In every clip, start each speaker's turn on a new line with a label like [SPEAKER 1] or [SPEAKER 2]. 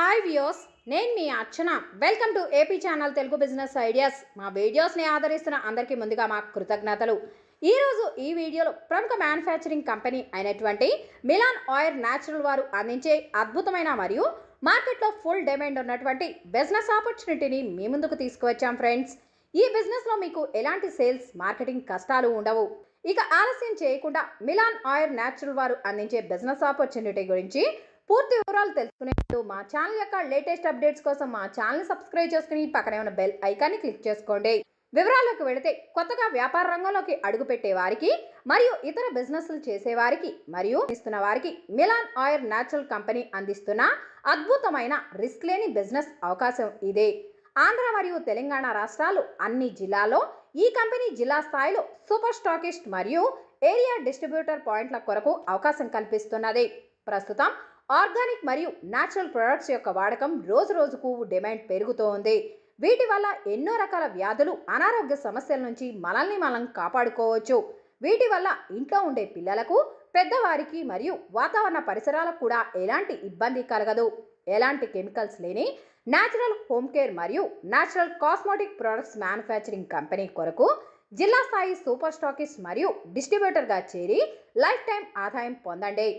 [SPEAKER 1] Hi views నేను మీ Archana. Welcome to AP channel Telugu business ideas మా వీడియోస్ని ఆదరిస్తున్న అందరికీ ముందుగా మా కృతజ్ఞతలు. ఈరోజు ఈ వీడియోలో ప్రముఖ మ్యానుఫ్యాక్చరింగ్ కంపెనీ అయినటువంటి మిలాన్ ఆయిల్ న్యాచురల్ వారు అందించే అద్భుతమైన మరియు మార్కెట్లో ఫుల్ డిమాండ్ ఉన్నటువంటి బిజినెస్ ఆపర్చునిటీని మీ ముందుకు తీసుకువచ్చాం ఫ్రెండ్స్ ఈ బిజినెస్లో మీకు ఎలాంటి సేల్స్ మార్కెటింగ్ కష్టాలు ఉండవు. ఇక ఆలస్యం చేయకుండా మిలాన్ ఆయిల్ న్యాచురల్ వారు అందించే బిజినెస్ ఆపర్చునిటీ గురించి పూర్తి వివరాలు తెలుసుకునే మా ఛానల్ యొక్క లేటెస్ట్ అప్డేట్స్ కోసం మా ఛానల్ సబ్స్క్రైబ్ చేసుకుని పక్కనే ఉన్న బెల్ ఐకాన్ని క్లిక్ చేసుకోండి. వివరాల్లోకి వెళితే కొత్తగా వ్యాపార రంగంలోకి అడుగుపెట్టే వారికి మరియు ఇతర బిజినెస్లు చేసేవారికి మరియు ఇస్తున్న వారికి మిలాన్ ఆయిల్ న్యాచురల్ కంపెనీ అందిస్తున్న అద్భుతమైన రిస్క్ లేని బిజినెస్ అవకాశం ఇదే. ఆంధ్ర మరియు తెలంగాణ రాష్ట్రాలు అన్ని జిల్లాల్లో ఈ కంపెనీ జిల్లా స్థాయిలో సూపర్ స్టాకిస్ట్ మరియు ఏరియా డిస్ట్రిబ్యూటర్ పాయింట్ల కొరకు అవకాశం కల్పిస్తున్నది. ప్రస్తుతం ఆర్గానిక్ మరియు న్యాచురల్ ప్రొడక్ట్స్ యొక్క వాడకం రోజు రోజుకు డిమాండ్ పెరుగుతోంది. వీటి వల్ల ఎన్నో రకాల వ్యాధులు అనారోగ్య సమస్యల నుంచి మనల్ని మనం కాపాడుకోవచ్చు. వీటి వల్ల ఇంట్లో ఉండే పిల్లలకు పెద్దవారికి మరియు వాతావరణ పరిసరాలకు కూడా ఎలాంటి ఇబ్బంది కలగదు. ఎలాంటి కెమికల్స్ లేని న్యాచురల్ హోమ్ కేర్ మరియు natural cosmetic products manufacturing company కొరకు జిల్లా స్థాయి సూపర్ స్టాకిస్ట్ మరియు డిస్ట్రిబ్యూటర్గా చేరి లైఫ్ టైం ఆదాయం పొందండి.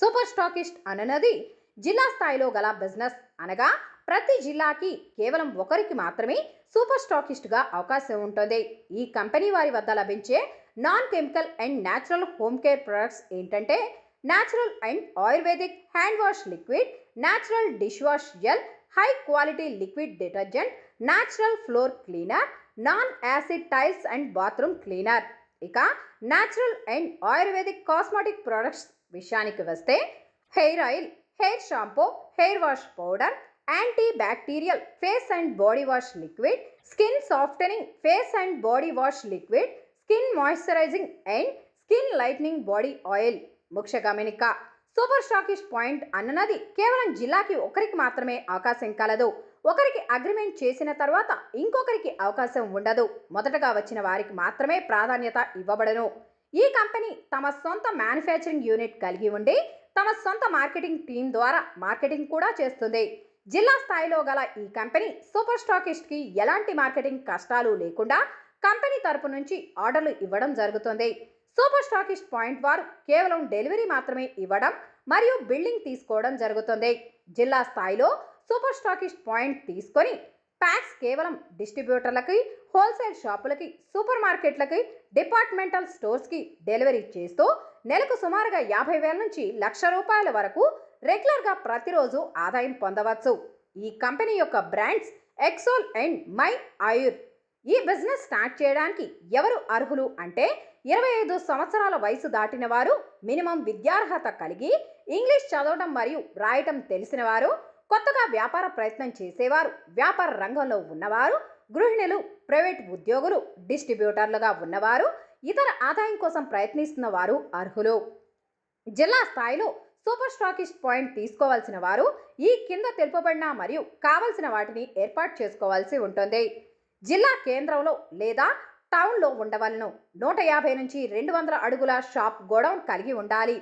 [SPEAKER 1] సూపర్ స్టాకిస్ట్ అననది జిల్లా స్థాయిలో గల బిజినెస్ అనగా ప్రతి జిల్లాకి కేవలం ఒకరికి మాత్రమే సూపర్ స్టాకిస్ట్గా అవకాశం ఉంటుంది. ఈ కంపెనీ వారి వద్ద లభించే non chemical and natural home care products ఏంటంటే natural and ayurvedic hand wash liquid natural dish wash gel high quality liquid detergent natural floor cleaner non acid tiles and bathroom cleaner. ఇక natural and ayurvedic cosmetic products విషయానికి వస్తే hair oil hair shampoo hair wash powder anti bacterial face and body wash liquid skin softening face and body wash liquid skin moisturising and skin lightening body oil. ముఖ్య గమనిక super స్టాకిష్ point అన్నది కేవలం జిల్లాకి ఒకరికి మాత్రమే అవకాశం కలదు. ఒకరికి అగ్రిమెంట్ చేసిన తర్వాత ఇంకొకరికి అవకాశం ఉండదు. మొదటగా వచ్చిన వారికి మాత్రమే ప్రాధాన్యత ఇవ్వబడను. ఈ కంపెనీ తమ సొంత మ్యానుఫ్యాక్చరింగ్ యూనిట్ కలిగి ఉండి తమ సొంత మార్కెటింగ్ టీం ద్వారా మార్కెటింగ్ కూడా చేస్తుంది. జిల్లా స్థాయిలో గల ఈ కంపెనీ సూపర్ స్టాకిస్ట్కి ఎలాంటి మార్కెటింగ్ కష్టాలు లేకుండా కంపెనీ తరపు నుంచి ఆర్డర్లు ఇవ్వడం జరుగుతుంది. సూపర్ స్టాకిస్ట్ పాయింట్ వారు కేవలం డెలివరీ మాత్రమే ఇవ్వడం మరియు బిల్డింగ్ తీసుకోవడం జరుగుతుంది. జిల్లా స్థాయిలో సూపర్ స్టాకిస్ట్ పాయింట్ తీసుకొని ప్యాక్స్ కేవలం డిస్ట్రిబ్యూటర్లకి హోల్సేల్ షాపులకి సూపర్ మార్కెట్లకి డిపార్ట్మెంటల్ స్టోర్స్కి డెలివరీ చేస్తూ నెలకు సుమారుగా యాభై వేల నుంచి లక్ష రూపాయల వరకు రెగ్యులర్గా ప్రతిరోజు ఆదాయం పొందవచ్చు. ఈ కంపెనీ యొక్క brands Exol and my Ayur. ఈ బిజినెస్ స్టార్ట్ చేయడానికి ఎవరు అర్హులు అంటే ఇరవై ఐదు సంవత్సరాల వయసు దాటిన వారు మినిమం విద్యార్హత కలిగి ఇంగ్లీష్ చదవడం మరియు రాయటం తెలిసినవారు కొత్తగా వ్యాపార ప్రయత్నం చేసేవారు వ్యాపార రంగంలో ఉన్నవారు గృహిణులు ప్రైవేట్ ఉద్యోగులు డిస్ట్రిబ్యూటర్లుగా ఉన్నవారు ఇతర ఆదాయం కోసం ప్రయత్నిస్తున్న వారు అర్హులు. జిల్లా స్థాయిలో సూపర్ స్టాకిస్ట్ పాయింట్ తీసుకోవాల్సిన వారు ఈ కింద తెలుపబడిన మరియు కావలసిన వాటిని ఏర్పాటు చేసుకోవాల్సి ఉంటుంది. జిల్లా కేంద్రంలో లేదా టౌన్లో ఉండవలను నూట యాభై నుంచి రెండు వందల అడుగుల షాప్ గోడౌన్ కలిగి ఉండాలి.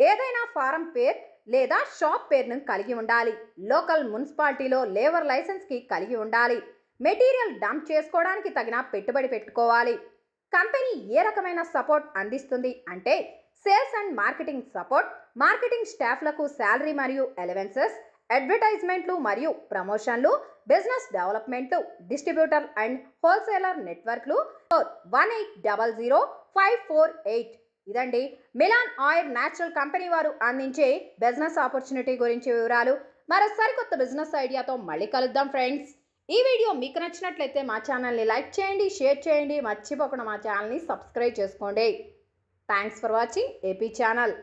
[SPEAKER 1] ఏదైనా ఫారం పేర్ లేదా షాప్ పేరును కలిగి ఉండాలి. లోకల్ మున్సిపాలిటీలో లేబర్ లైసెన్స్కి కలిగి ఉండాలి. మెటీరియల్ డంప్ చేసుకోవడానికి తగిన పెట్టుబడి పెట్టుకోవాలి. కంపెనీ ఏ రకమైన సపోర్ట్ అందిస్తుంది అంటే sales and marketing support marketing స్టాఫ్లకు salary మరియు ఎలవెన్సెస్ అడ్వర్టైజ్మెంట్లు మరియు ప్రమోషన్లు బిజినెస్ డెవలప్మెంట్లు డిస్ట్రిబ్యూటర్ అండ్ హోల్సేలర్ నెట్వర్క్లు one eight double zero five four eight. ఇదండి మిలాన్ ఆయిల్ న్యాచురల్ కంపెనీ వారు అందించే బిజినెస్ ఆపర్చునిటీ గురించి వివరాలు. మరో సరికొత్త బిజినెస్ ఐడియాతో మళ్ళీ కలుద్దాం ఫ్రెండ్స్. ఈ వీడియో మీకు నచ్చినట్లయితే మా ఛానల్ని లైక్ చేయండి షేర్ చేయండి. మర్చిపోకుండా మా ఛానల్ని సబ్స్క్రైబ్ చేసుకోండి. Thanks for watching AP channel